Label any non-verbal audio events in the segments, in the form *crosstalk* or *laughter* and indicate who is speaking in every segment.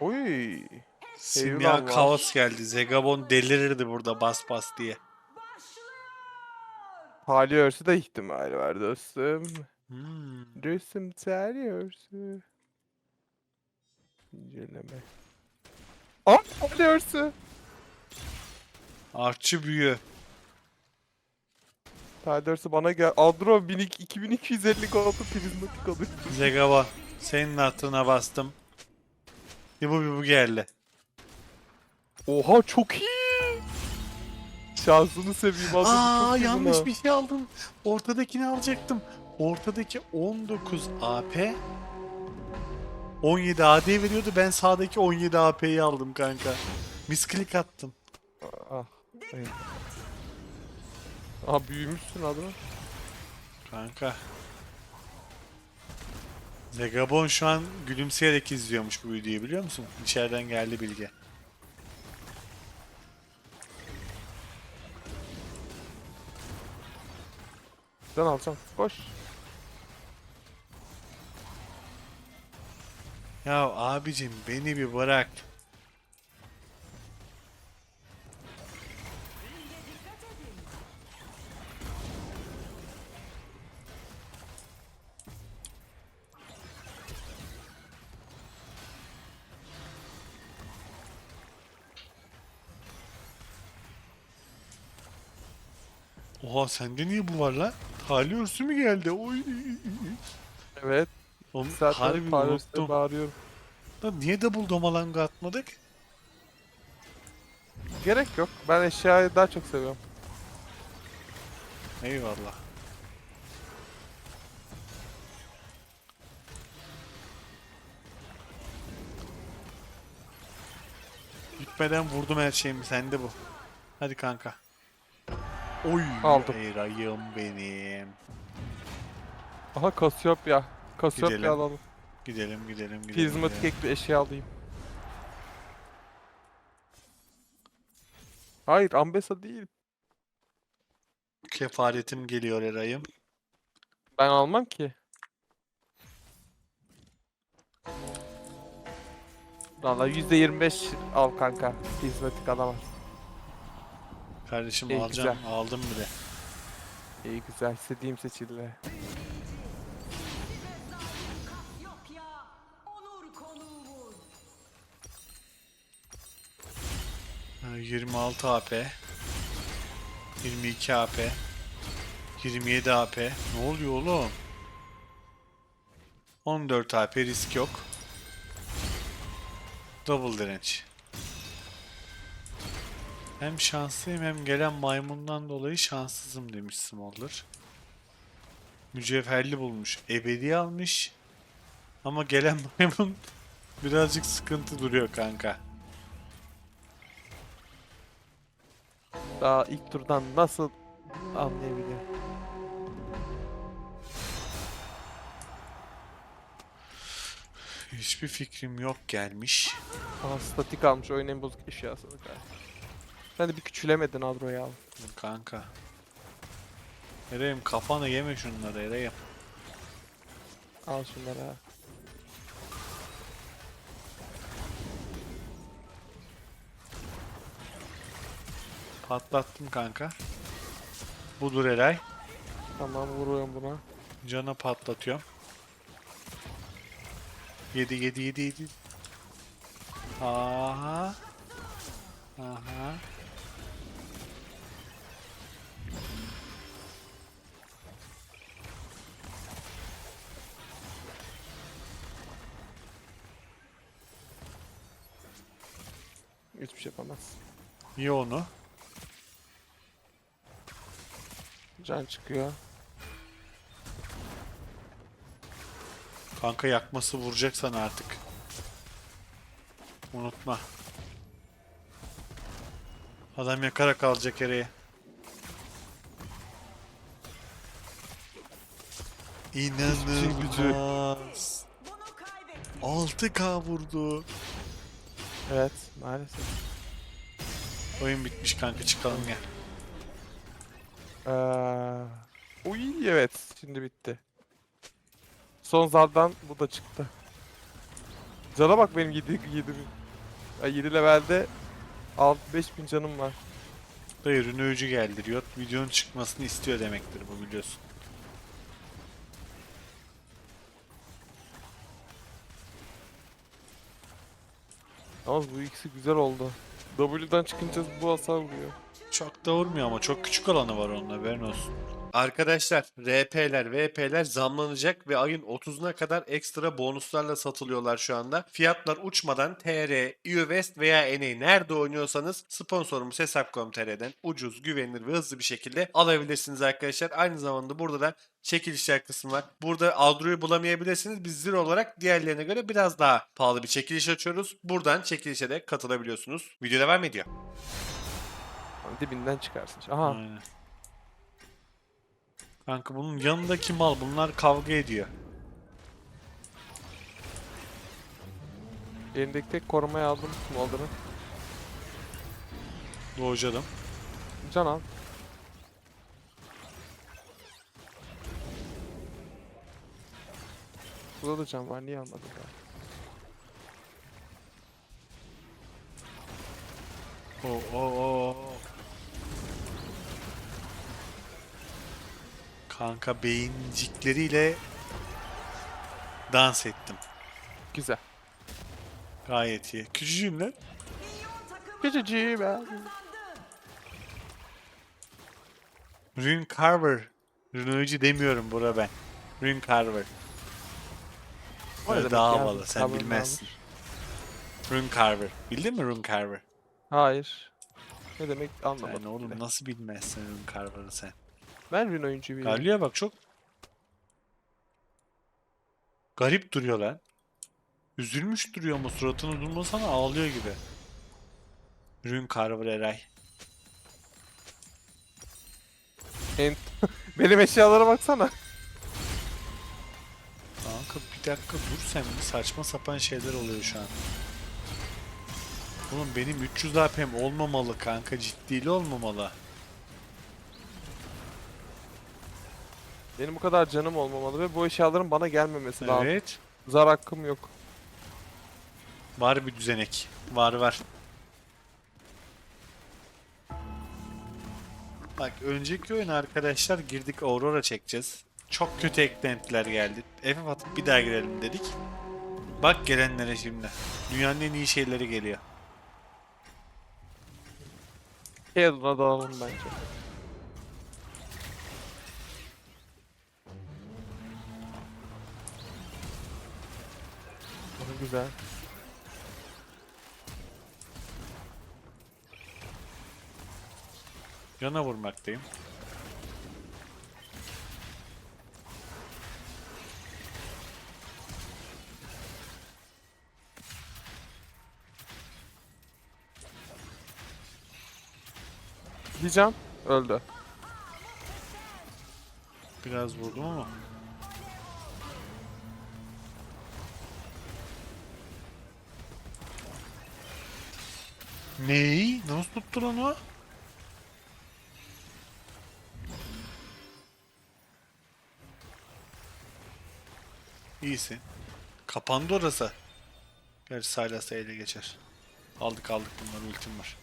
Speaker 1: Oy.
Speaker 2: Simya
Speaker 1: Eyvallah.
Speaker 2: kaos geldi. Zegabon delirirdi burada bas bas diye.
Speaker 1: Hali örsü de ihtimal var dostum.
Speaker 2: Hmm.
Speaker 1: Tali örsü. İnceleme. Aa hali örsü.
Speaker 2: Artçı büyü.
Speaker 1: Hali örsü bana gel. Adro 1200 2250 gold'u prizmatik alır.
Speaker 2: Zegabon. Senin hatırına bastım. Bir bu bir bu geldi.
Speaker 1: Oha çok iyi. Şansını seveyim.
Speaker 2: Aa
Speaker 1: çok iyi
Speaker 2: yanlış
Speaker 1: buna.
Speaker 2: bir şey aldım. Ortadakini alacaktım. Ortadaki 19 AP 17 AD veriyordu. Ben sağdaki 17 AP'yi aldım kanka. Misklik attım.
Speaker 1: Ah. evet. Aa büyümüşsün Adro.
Speaker 2: Kanka. Zegabon şu an gülümseyerek izliyormuş bu videoyu biliyor musun? İçeriden geldi bilgi.
Speaker 1: Sen alacağım. Koş.
Speaker 2: Ya abicim beni bir bırak. Oha sende niye bu var lan? Tali örsü mü geldi? Oy.
Speaker 1: Evet.
Speaker 2: Oğlum,
Speaker 1: Zaten
Speaker 2: harbi
Speaker 1: Paris'te
Speaker 2: unuttum.
Speaker 1: bağırıyorum.
Speaker 2: Lan niye double domalanga atmadık?
Speaker 1: Gerek yok. Ben eşyayı daha çok seviyorum.
Speaker 2: Eyvallah. Gitmeden vurdum her şeyimi. Sende bu. Hadi kanka. Oy.
Speaker 1: Aldım.
Speaker 2: Eyrayım benim.
Speaker 1: Aha Cassiopeia. Cassiopeia
Speaker 2: Gidelim.
Speaker 1: alalım.
Speaker 2: Gidelim gidelim gidelim.
Speaker 1: Prizmatik
Speaker 2: gidelim.
Speaker 1: ek bir eşya alayım. Hayır Ambessa değil.
Speaker 2: Kefaretim geliyor Eray'ım.
Speaker 1: Ben almam ki. Valla %25 al kanka. Prizmatik alamaz.
Speaker 2: Kardeşim
Speaker 1: İyi,
Speaker 2: alacağım.
Speaker 1: güzel.
Speaker 2: Aldım bile.
Speaker 1: İyi güzel. İstediğim seçildi.
Speaker 3: Kasiyopya, onur konuğumuz.
Speaker 2: Ha, 26 AP. 22 AP. 27 AP. Ne oluyor oğlum? 14 AP risk yok. Double direnç. Hem şanslıyım hem gelen maymundan dolayı şanssızım demiş Smolder. Mücevherli bulmuş. Ebedi almış. Ama gelen *laughs* maymun birazcık sıkıntı duruyor kanka.
Speaker 1: Daha ilk turdan nasıl anlayabiliyor?
Speaker 2: Hiçbir fikrim yok gelmiş.
Speaker 1: Aha statik almış oyunun en bozuk eşyası. galiba. Sen de bir küçülemedin Adro'yu al.
Speaker 2: Kanka. Eray'ım kafanı yeme şunları Eray'ım.
Speaker 1: Al şunları ha.
Speaker 2: Patlattım kanka. Budur Eray.
Speaker 1: Tamam vuruyorum buna.
Speaker 2: Cana patlatıyorum. 7 7 7 7. Aha. Aha.
Speaker 1: Hiçbir şey yapamaz.
Speaker 2: Ye onu.
Speaker 1: Can çıkıyor.
Speaker 2: Kanka yakması vuracak sana artık. Unutma. Adam yakarak alacak Eray'ı. İnanılmaz.
Speaker 3: Bunu kaybettik.
Speaker 2: 6K vurdu.
Speaker 1: Evet maalesef.
Speaker 2: Oyun bitmiş kanka çıkalım gel.
Speaker 1: Ee, uy evet şimdi bitti. Son zardan bu da çıktı. Cana bak benim 7 7 bin. Ay 7 levelde 6 5000 canım var.
Speaker 2: Dayı ürünü geldi. Riot videonun çıkmasını istiyor demektir bu biliyorsun.
Speaker 1: Ama bu ikisi güzel oldu. W'dan çıkınca bu hasar vuruyor.
Speaker 2: Çok da vurmuyor ama çok küçük alanı var onun haberin olsun. Arkadaşlar RP'ler VP'ler zamlanacak ve ayın 30'una kadar ekstra bonuslarla satılıyorlar şu anda. Fiyatlar uçmadan TR, EUWest veya NA nerede oynuyorsanız sponsorumuz Hesap.com.tr'den ucuz, güvenilir ve hızlı bir şekilde alabilirsiniz arkadaşlar. Aynı zamanda burada da çekilişler kısmı var. Burada Aldro'yu bulamayabilirsiniz. Biz Zero olarak diğerlerine göre biraz daha pahalı bir çekiliş açıyoruz. Buradan çekilişe de katılabiliyorsunuz. Video devam ediyor.
Speaker 1: Dibinden çıkarsın. Aha
Speaker 2: Aynen. Kanka bunun yanındaki mal bunlar kavga ediyor.
Speaker 1: elimdeki tek korumaya aldım Smolder'ı.
Speaker 2: Doğucadım.
Speaker 1: Can al. Burada da can var niye almadın ben?
Speaker 2: Oo oo oo. Kanka beyincikleriyle dans ettim.
Speaker 1: Güzel.
Speaker 2: Gayet iyi. Küçücüğüm lan.
Speaker 1: Küçücüğüm ben.
Speaker 3: kazandı.
Speaker 2: Rune Carver. Rune'oyucu demiyorum bura ben. Rune Carver.
Speaker 1: O ne
Speaker 2: Öyle
Speaker 1: demek
Speaker 2: daha havalı sen
Speaker 1: Carver
Speaker 2: bilmezsin. Rune Carver. Bildin mi Rune Carver?
Speaker 1: Hayır. Ne demek anlamadım.
Speaker 2: Sen oğlum
Speaker 1: bile.
Speaker 2: nasıl bilmezsin Rune Carver'ı sen?
Speaker 1: Rune oyuncuyu biliyorum.
Speaker 2: Galio'ya bak çok garip duruyor lan. Üzülmüş duruyor ama suratını durmasana ağlıyor gibi. Rune Carver Eray.
Speaker 1: En- *laughs* Benim eşyalara baksana.
Speaker 2: Kanka bir dakika dur sen bir saçma sapan şeyler oluyor şu an. Oğlum benim 300 AP'm olmamalı kanka ciddili olmamalı.
Speaker 1: Benim bu kadar canım olmamalı ve bu eşyaların bana gelmemesi lazım.
Speaker 2: Evet.
Speaker 1: Zar hakkım yok.
Speaker 2: Var bir düzenek. Var var. Bak önceki oyun arkadaşlar girdik Aurora çekeceğiz. Çok kötü eklentiler geldi. FF atıp bir daha girelim dedik. Bak gelenlere şimdi. Dünyanın en iyi şeyleri geliyor.
Speaker 1: Head'una dalalım bence. Güzel.
Speaker 2: Yana vurmaktayım.
Speaker 1: Bir can öldü.
Speaker 2: Biraz vurdum ama. Ney? Nasıl tuttu lan o? İyisin. Kapandı orası. Gerçi Sylas'ı ele geçer. Aldık aldık bunlar ultim var.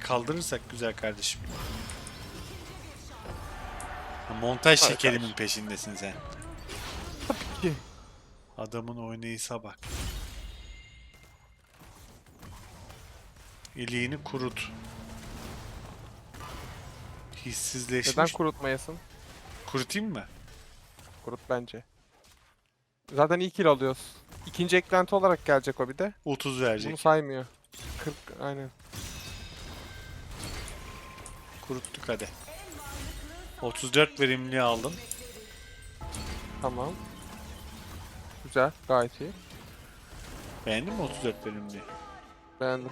Speaker 2: Kaldırırsak güzel kardeşim. Ha, Montaj şekerimin peşindesin sen. Adamın oynayışa bak. İliğini kurut. Hissizleşmiş.
Speaker 1: Neden kurutmayasın?
Speaker 2: Kurutayım mı?
Speaker 1: Kurut bence. Zaten iyi kill alıyoruz. İkinci eklenti olarak gelecek o bir de.
Speaker 2: 30
Speaker 1: Bunu
Speaker 2: verecek.
Speaker 1: saymıyor. 40 aynen.
Speaker 2: Kuruttuk hadi. 34 verimli aldım.
Speaker 1: Tamam. Güzel. Gayet iyi.
Speaker 2: Beğendin mi 34 verimli?
Speaker 1: Beğendim.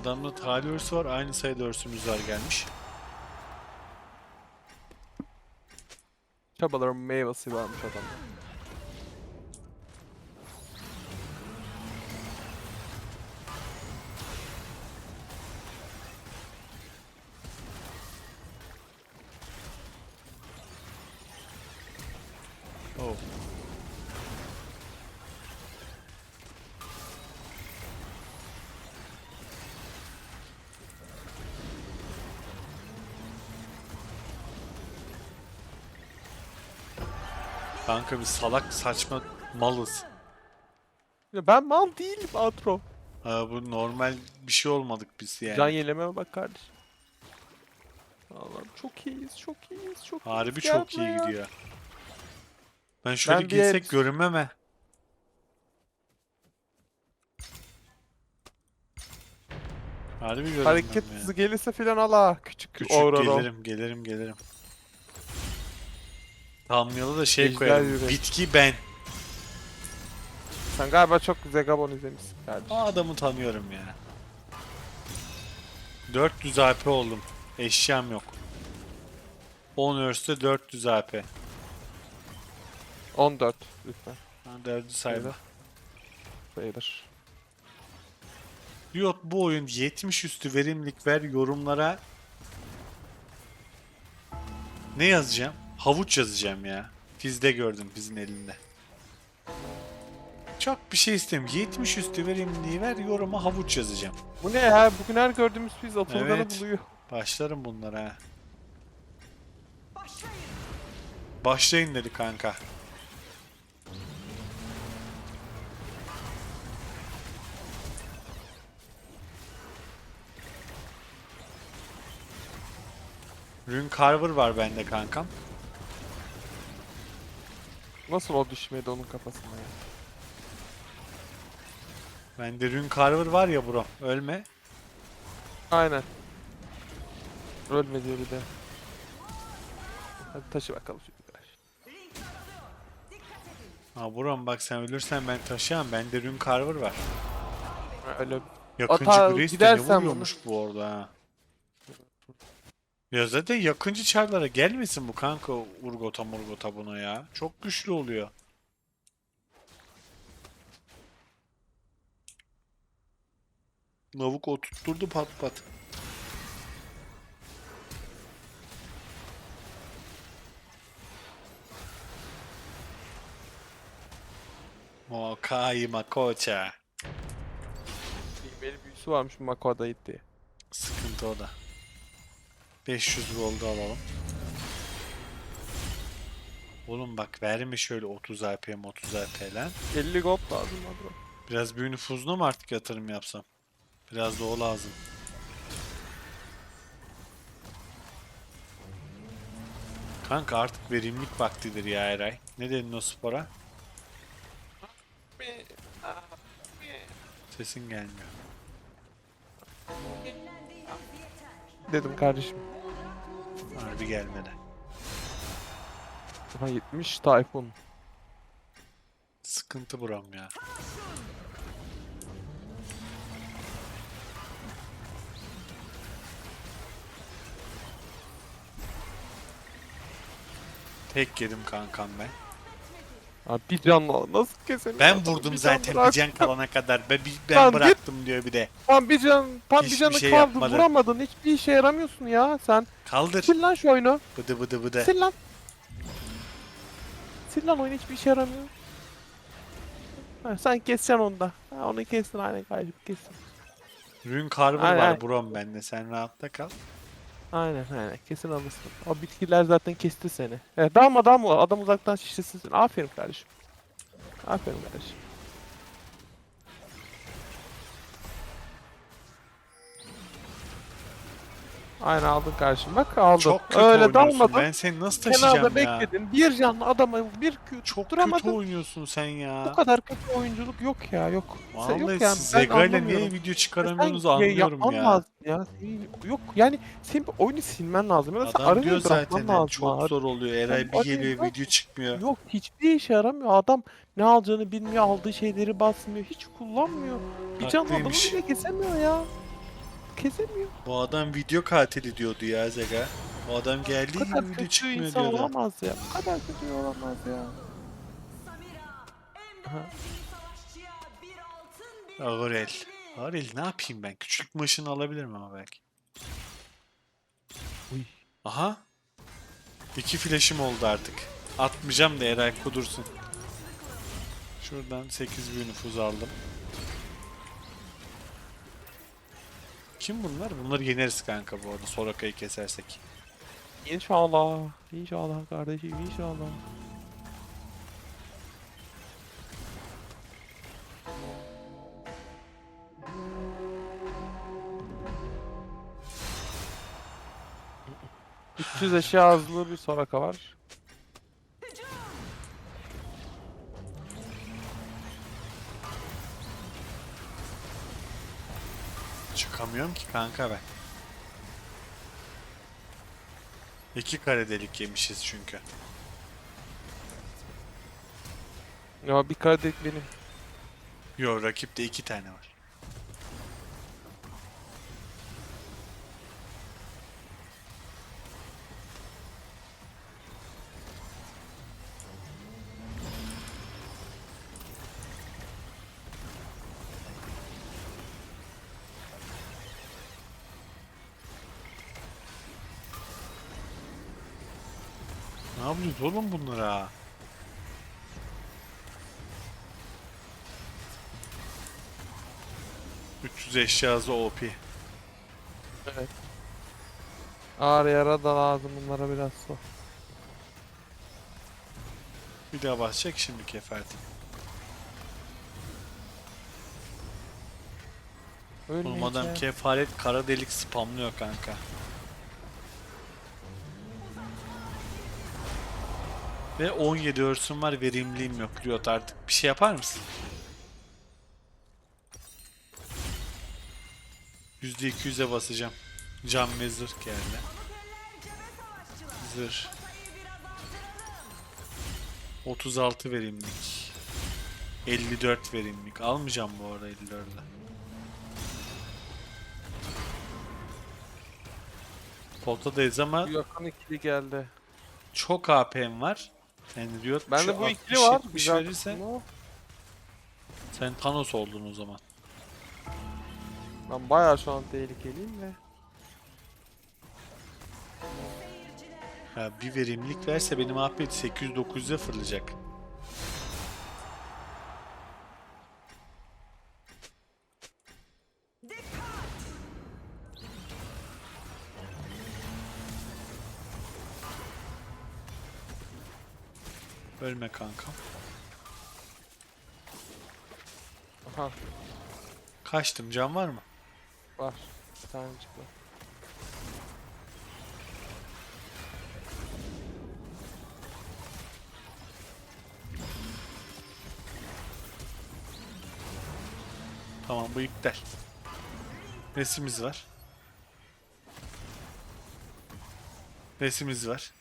Speaker 2: Adamda tali örsü var. Aynı sayıda örsümüz var gelmiş.
Speaker 1: Çabaların meyvesi varmış adamda.
Speaker 2: Kanka biz salak saçma malız.
Speaker 1: Ya ben mal değilim Adro.
Speaker 2: Ha, bu normal bir şey olmadık biz yani.
Speaker 1: Can yelememe bak kardeşim. Allah'ım çok iyiyiz, çok iyiyiz, çok
Speaker 2: Harbi
Speaker 1: iyiyiz.
Speaker 2: çok
Speaker 1: Gel
Speaker 2: iyi
Speaker 1: buraya.
Speaker 2: gidiyor. Ben şöyle
Speaker 1: Ben bir
Speaker 2: girsek
Speaker 1: el-
Speaker 2: görünmem he. Harbi görünmem
Speaker 1: Hareket
Speaker 2: ya.
Speaker 1: hızı gelirse filan ala küçük,
Speaker 2: Küçük gelirim gelirim gelirim. Tamyalı da şey
Speaker 1: Ejder
Speaker 2: koyarım.
Speaker 1: yürek.
Speaker 2: Bitki ben.
Speaker 1: Sen galiba çok Zegabon izlemişsin kardeşim.
Speaker 2: O adamı tanıyorum ya. 400 AP oldum. Eşyam yok. 10 Earth'te 400 AP.
Speaker 1: 14 lütfen.
Speaker 2: 4'ü saydım.
Speaker 1: Sayılır. Sayılır.
Speaker 2: Riot bu oyun 70 üstü verimlilik ver yorumlara ne yazacağım? Havuç yazacağım ya. Fizde gördüm Fiz'in elinde. Çok bir şey istemiyorum. 70 üstü verimliliği ver yoruma havuç yazacağım.
Speaker 1: Bu ne ya? Bugün her gördüğümüz biz Atılgan'ı
Speaker 2: Evet.
Speaker 1: buluyor.
Speaker 2: Başlarım bunlara ha.
Speaker 3: Başlayın.
Speaker 2: Başlayın dedi kanka. Rune Carver var bende kankam.
Speaker 1: Nasıl o düşmedi onun kafasına ya?
Speaker 2: Bende Rune Carver var ya bro. Ölme.
Speaker 1: Aynen. Ölme diyor bir de. Hadi taşı bakalım
Speaker 3: edin.
Speaker 2: Ha bro bak sen ölürsen ben taşıyamam. Bende Rune Carver var.
Speaker 1: Öyle
Speaker 2: Yakıncı
Speaker 1: Ata
Speaker 2: Grace de ne
Speaker 1: gidersen
Speaker 2: vuruyormuş bu arada ha. Ya zaten yakıncı çarlara gelmesin bu kanka Urgota Murgota buna ya. Çok güçlü oluyor. Lavuk oturtturdu pat pat. Mokai Makocha.
Speaker 1: İğmeli büyüsü varmış Mako'da gitti.
Speaker 2: Sıkıntı o da. 500 gold alalım. Oğlum bak verme şöyle 30 AP 30 AP lan.
Speaker 1: 50 gold lazım Adro.
Speaker 2: Biraz büyü nüfuzuna mı artık yatırım yapsam? Biraz da o lazım. Kanka artık verimlilik vaktidir ya Eray. Ne dedin o spora? Sesin gelmiyor.
Speaker 1: Dedim kardeşim.
Speaker 2: Harbi gelmedi.
Speaker 1: Aha 70 Tayfun.
Speaker 2: Sıkıntı buram ya. Tek yedim kankam ben.
Speaker 1: Abi bir canlı nasıl keselim?
Speaker 2: Ben vurdum
Speaker 1: Bir can
Speaker 2: zaten bir can kalana kadar. Ben, ben
Speaker 1: Lan
Speaker 2: bıraktım diyor bir de.
Speaker 1: Tam bir can, tam bir
Speaker 2: Hiçbir
Speaker 1: canı
Speaker 2: şey
Speaker 1: kaldı.
Speaker 2: yapmadın.
Speaker 1: Vuramadın. Hiçbir işe yaramıyorsun ya sen.
Speaker 2: Kaldır.
Speaker 1: Sil lan şu oyunu.
Speaker 2: Bıdı bıdı bıdı.
Speaker 1: Sil lan. Sil lan oyun hiçbir işe yaramıyor. Ha, sen keseceksin onu da. Ha, onu kessin aynen kardeşim kessin.
Speaker 2: Rune Carver
Speaker 1: Aynen,
Speaker 2: var
Speaker 1: aynen.
Speaker 2: brom bende. Sen rahatta kal.
Speaker 1: Aynen aynen kesin alırsın. O bitkiler zaten kesti seni. Evet dalma dalma adam uzaktan şişlesin seni. Aferin kardeşim. Aferin kardeşim. Aynen aldın kardeşim bak aldın.
Speaker 2: Çok kötü
Speaker 1: Öyle
Speaker 2: oynuyorsun.
Speaker 1: dalmadın.
Speaker 2: Ben seni nasıl taşıyacağım
Speaker 1: Kenarda
Speaker 2: ya?
Speaker 1: bekledin. Bir canlı adamı bir Q
Speaker 2: Çok kötü oynuyorsun sen ya.
Speaker 1: Bu kadar kötü oyunculuk yok ya yok.
Speaker 2: Vallahi
Speaker 1: yok yani,
Speaker 2: siz
Speaker 1: ben
Speaker 2: Zega ile
Speaker 1: anlamıyorum.
Speaker 2: niye video
Speaker 1: Sen
Speaker 2: çıkaramıyorsunuz
Speaker 1: ya-
Speaker 2: anlıyorum
Speaker 1: yapman
Speaker 2: ya.
Speaker 1: lazım ya. Senin- Yok yani senin bir oyunu silmen lazım. Ya da sen
Speaker 2: Adam diyor
Speaker 1: bırakman
Speaker 2: zaten
Speaker 1: lazım
Speaker 2: çok
Speaker 1: abi.
Speaker 2: zor oluyor. Eray bir
Speaker 1: arayı
Speaker 2: geliyor
Speaker 1: bırak.
Speaker 2: video çıkmıyor.
Speaker 1: Yok hiçbir işe yaramıyor. Adam ne alacağını bilmiyor, aldığı şeyleri basmıyor, hiç kullanmıyor. Bir can adamı
Speaker 2: Haklıymış.
Speaker 1: bile kesemiyor ya. Kesemiyor.
Speaker 2: Bu adam video katili diyordu ya Zega. Bu adam geldiği
Speaker 1: Bu kadar
Speaker 2: video
Speaker 1: kötü
Speaker 2: çıkmıyor
Speaker 1: insan
Speaker 2: diyordu.
Speaker 1: olamaz ya. Bu kadar kötü olamaz ya. Aha.
Speaker 3: Bir bir
Speaker 2: Aurel. Aurel ne yapayım ben? Küçük maşını alabilirim ama belki.
Speaker 1: Uy.
Speaker 2: Aha. İki flash'im oldu artık. Atmayacağım da Eray kudursun. Şuradan 8 bin nüfuz aldım. Kim bunlar? Bunları yeneriz kanka bu arada Soraka'yı kesersek.
Speaker 1: İnşallah. İnşallah kardeşim inşallah. *laughs* Üç yüz eşya hızlı bir Soraka var.
Speaker 2: Çıkamıyorum ki kanka ben. İki kare delik yemişiz çünkü.
Speaker 1: Ya bir kare benim.
Speaker 2: Yo rakipte iki tane var. Yapıyoruz oğlum bunlara? ...300 eşyası OP.
Speaker 1: Evet. Ağır yara da lazım bunlara biraz su.
Speaker 2: Bir daha basacak şimdi keferdi. Oğlum adam kefaret kara delik spamlıyor kanka. Ve 17 örsüm var verimliliğim yok Riot artık bir şey yapar mısın? %200'e basacağım. Cam ve zırh geldi. Zırh. 36 verimlilik. 54 verimlilik. Almayacağım bu arada 54'e. Potadayız ama
Speaker 1: yakın ikili geldi.
Speaker 2: çok AP'm var. Yani Riot
Speaker 1: Bende
Speaker 2: şu
Speaker 1: bu
Speaker 2: 60,
Speaker 1: ikili var.
Speaker 2: 70
Speaker 1: Güzel
Speaker 2: verirse sen Thanos oldun o zaman.
Speaker 1: Ben bayağı şu an tehlikeliyim de.
Speaker 2: Ya bir verimlilik verse benim AP 800-900'e fırlayacak. Ölme kankam.
Speaker 1: Aha
Speaker 2: Kaçtım can var mı?
Speaker 1: var. Bir tane çıktı.
Speaker 2: Tamam bu iptal. Nesimiz var. Nesimiz var.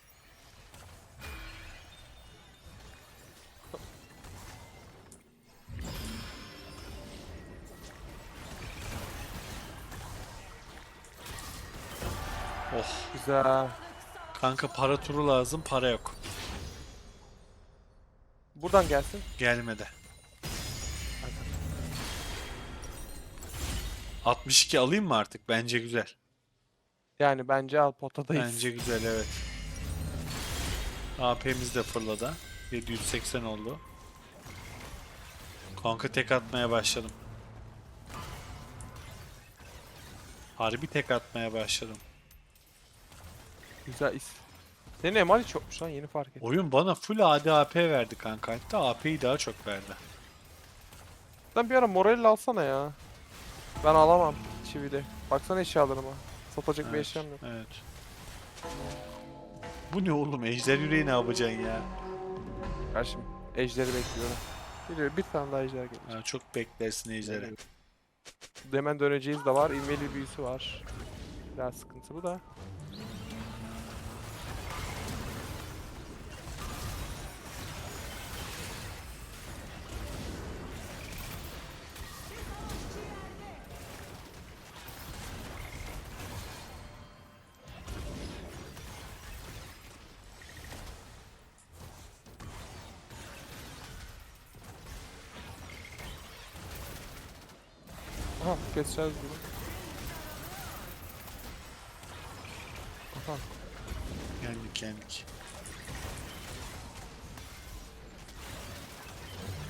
Speaker 1: Güzel.
Speaker 2: kanka para turu lazım para yok.
Speaker 1: Buradan gelsin.
Speaker 2: Gelmedi. 62 alayım mı artık? Bence güzel.
Speaker 1: Yani bence al potadayız.
Speaker 2: Bence güzel evet. AP'miz de fırladı. 780 oldu. Kanka tek atmaya başladım. Harbi tek atmaya başladım.
Speaker 1: Güzel is. Senin emali çokmuş lan yeni fark ettim.
Speaker 2: Oyun bana full AD AP verdi kanka. Hatta AP'yi daha çok verdi.
Speaker 1: Sen bir ara Morelli alsana ya. Ben alamam çivide. Baksana eşyalarıma. Satacak bir
Speaker 2: Evet,
Speaker 1: eşyam yok.
Speaker 2: Evet. Bu ne oğlum? Ejder yüreği ne yapacaksın ya?
Speaker 1: Karşım ejderi bekliyorum. Bir, bir tane daha ejder gelecek.
Speaker 2: Ha, çok beklersin ejderi.
Speaker 1: Hemen döneceğiz de var. İnveli büyüsü var. Biraz sıkıntı bu da. Keseceğiz bunu. Aha
Speaker 2: Geldik geldik.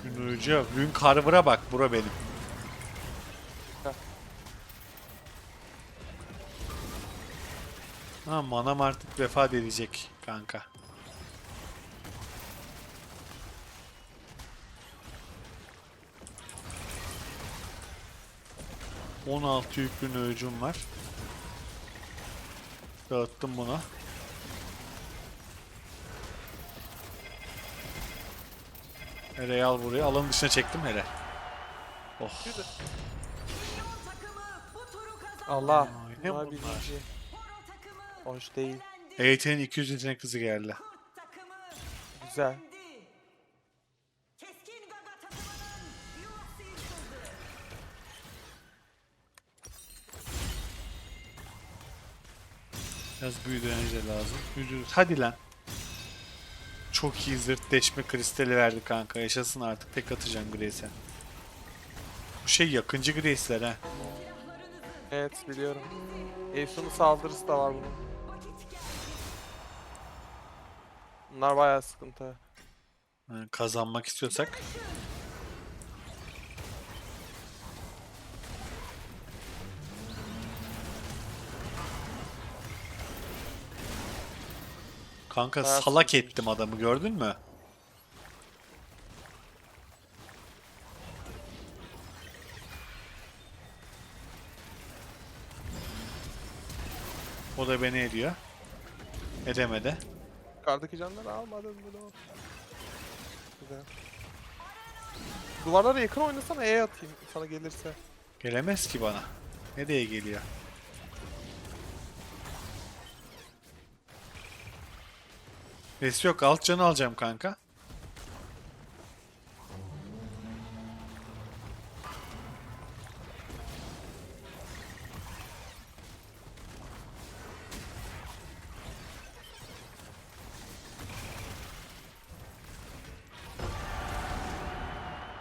Speaker 2: Gün uyucu. Gün Carver'a bak bura benim.
Speaker 1: Heh.
Speaker 2: Ha manam artık vefat edecek kanka. 16 yüklü nöcüm var. Dağıttım buna. Hele al buraya. Alanın dışına çektim hele. Oh.
Speaker 1: Allah.
Speaker 2: Ne
Speaker 1: bunlar? birinci. Hoş değil.
Speaker 2: EYT'nin 200 yetenek kızı geldi.
Speaker 1: Güzel.
Speaker 2: Biraz büyü direnci de lazım. Büyüdürüz. Hadi lan. Çok iyi zırt deşme kristali verdi kanka. Yaşasın artık. Tek atacağım Grace'e. Bu şey yakıncı Grace'ler ha.
Speaker 1: Evet biliyorum. Efsun'un saldırısı da var bunun. Bunlar bayağı sıkıntı.
Speaker 2: Yani kazanmak istiyorsak. Kanka
Speaker 1: Bayağı
Speaker 2: salak
Speaker 1: sıkıntı.
Speaker 2: ettim adamı gördün mü? O da beni ediyor. Edemedi.
Speaker 1: Yukarıdaki canları almadım bunu. Güzel. Duvarlara yakın oynasana E atayım sana gelirse.
Speaker 2: Gelemez ki bana. Nereye geliyor? Res yok. Alt canı alacağım kanka.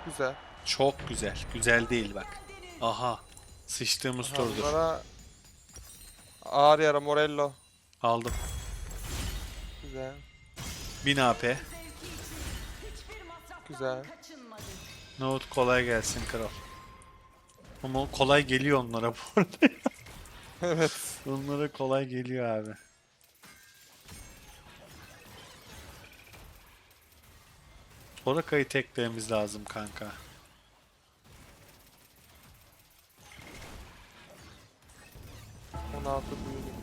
Speaker 1: Güzel.
Speaker 2: Çok güzel. Güzel değil bak. Aha. Sıçtığımız
Speaker 1: Ha,
Speaker 2: turdur.
Speaker 1: bunlara ağır yara Morello.
Speaker 2: Aldım.
Speaker 1: Güzel.
Speaker 2: 1000 AP.
Speaker 1: Güzel.
Speaker 2: Nohut kolay gelsin kral. Ama kolay geliyor onlara bu arada.
Speaker 1: evet.
Speaker 2: Onlara kolay geliyor abi. Soraka'yı teklememiz lazım kanka.
Speaker 1: On altı büyülü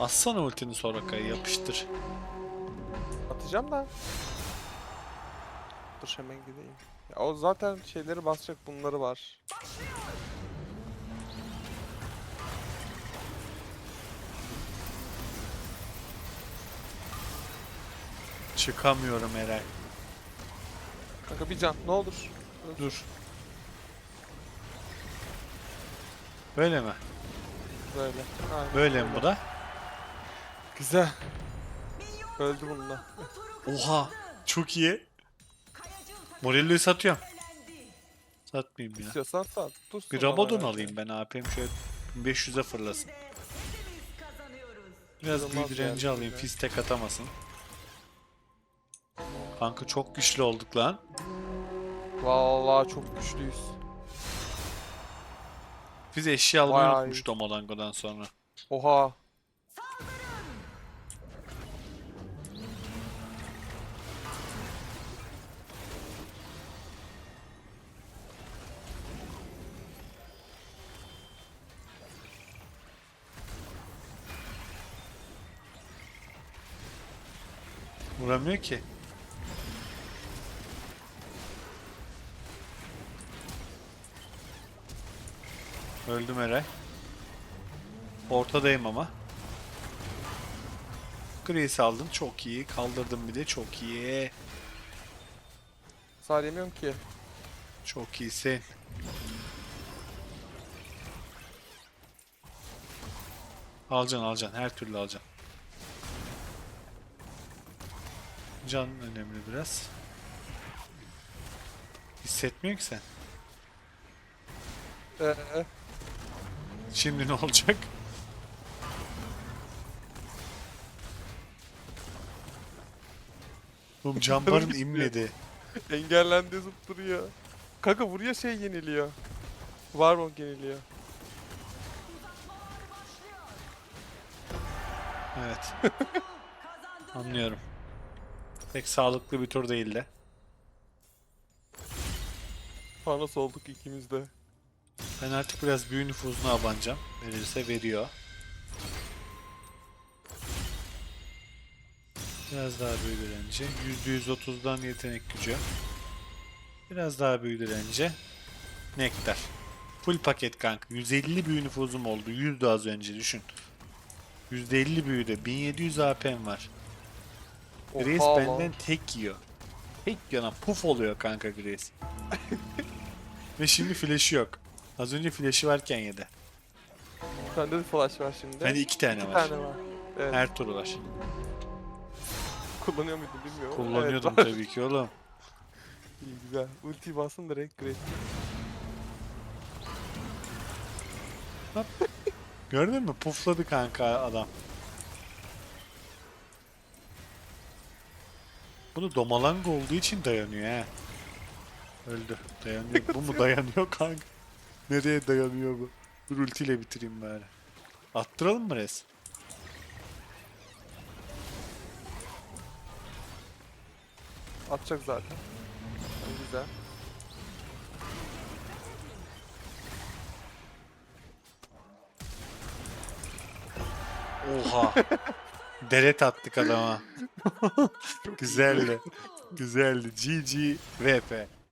Speaker 2: Atsana ultini Soraka'yı yapıştır.
Speaker 1: Atacağım da. Dur hemen gideyim. Ya o zaten şeyleri basacak bunları var.
Speaker 2: Çıkamıyorum Eray.
Speaker 1: Kanka bir can ne olur.
Speaker 2: Dur. Böyle mi?
Speaker 1: Böyle. Aynen.
Speaker 2: Böyle mi bu da?
Speaker 1: Güzel. Öldü bununla.
Speaker 2: Oha! Çok iyi. Morello'yu satıyorum. Satmayayım ya.
Speaker 1: İstiyorsan sat. Dursun
Speaker 2: Bir Rabadon alayım ben AP'm şöyle 500'e fırlasın. Biraz büyü direnci alayım.
Speaker 1: ya.
Speaker 2: Fiz tek atamasın. Kanka çok güçlü olduk lan.
Speaker 1: Vallahi çok güçlüyüz.
Speaker 2: Fiz eşya almayı
Speaker 1: Bayağı
Speaker 2: unutmuş
Speaker 1: iyi.
Speaker 2: Sonra.
Speaker 1: Oha.
Speaker 2: Vuramıyor ki. Öldüm Eray. Ortadayım ama. Grace aldın çok iyi. Kaldırdım bir de çok iyi.
Speaker 1: Hasar yemiyorum ki.
Speaker 2: Çok iyisin. Alacaksın alacaksın her türlü alacaksın. Can önemli biraz. Hissetmiyor ki sen.
Speaker 1: Ee,
Speaker 2: Şimdi ne olacak? Oğlum cambarın imledi.
Speaker 1: engellendi zıp duruyor. Kanka buraya şey yeniliyor. Warmog yeniliyor.
Speaker 2: Evet *laughs* anlıyorum. Pek sağlıklı bir tur değildi.
Speaker 1: Panos olduk ikimiz de.
Speaker 2: Ben artık biraz büyü nüfuzuna abanacağım. Verirse veriyor. Biraz daha büyüdür önce. %130'dan yetenek gücü. Biraz daha büyüdür önce. Nektar. Full paket kanka. 150 büyü nüfuzum oldu. 100 de az önce düşün. %50 büyüdü. 1700 AP'm var. Grace
Speaker 1: Oha lan.
Speaker 2: benden tek yiyor. Tek yana puf oluyor kanka Grace. *laughs* Ve şimdi flash'ı yok. Az önce flash'ı varken yedi.
Speaker 1: Sende de flash var şimdi.
Speaker 2: Bende iki tane
Speaker 1: İki
Speaker 2: var.
Speaker 1: tane var. Evet.
Speaker 2: Her turu var.
Speaker 1: Kullanıyor muydun bilmiyorum.
Speaker 2: Kullanıyordum
Speaker 1: Evet, var.
Speaker 2: tabii ki oğlum. *laughs*
Speaker 1: İyi güzel. Ulti basın direkt great.
Speaker 2: Gördün mü? Pufladı kanka adam. Bunu domalanga olduğu için dayanıyor ha. Öldü. Dayanıyor. Bu mu *laughs* dayanıyor kanka? Nereye dayanıyor bu? Dur ultiyle bitireyim bari. Attıralım mı res?
Speaker 1: Atacak zaten. Yani güzel.
Speaker 2: Oha. *laughs* Deret attık adama. *laughs* Güzeldi. Güzeldi. GG VP.